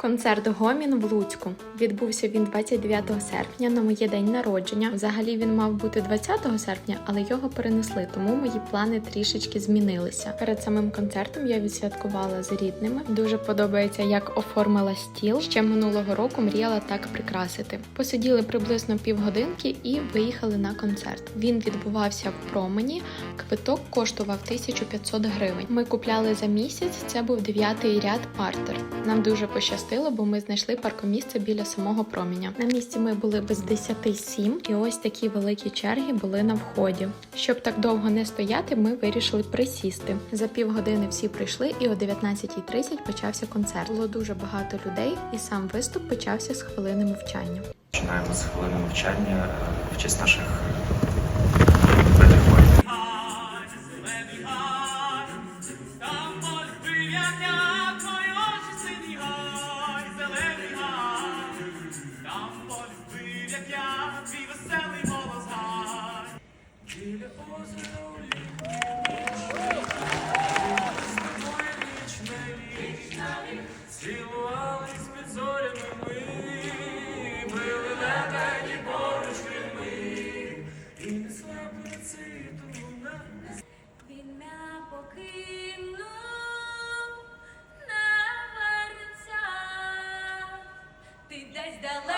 Концерт Гомін в Луцьку відбувся він 29 серпня на моє день народження. Взагалі він мав бути 20 серпня, але його перенесли, тому мої плани трішечки змінилися. Перед самим концертом я відсвяткувала з рідними. Дуже подобається, як оформила стіл. Ще минулого року мріяла так прикрасити. Посиділи приблизно півгодинки і виїхали на концерт. Він відбувався в промені. Квиток коштував 1500 гривень. Ми купляли за місяць. Це був дев'ятий ряд партер. Нам дуже пощастило, бо ми знайшли паркомісце біля самого променя. На місці ми були без 10-7, і ось такі великі черги були на вході. Щоб так довго не стояти, ми вирішили присісти. За півгодини всі прийшли, і о 19.30 почався концерт. Було дуже багато людей, і сам виступ почався з хвилини мовчання. Починаємо з хвилини мовчання е, в честь наших Там полюбив, як я, твій веселий голос гай. Біля озера у літні з тобою вічна вічна, цілувались під ми, били летані поруч крими, і не слабли циту луна. Він мене покинув. Dallas.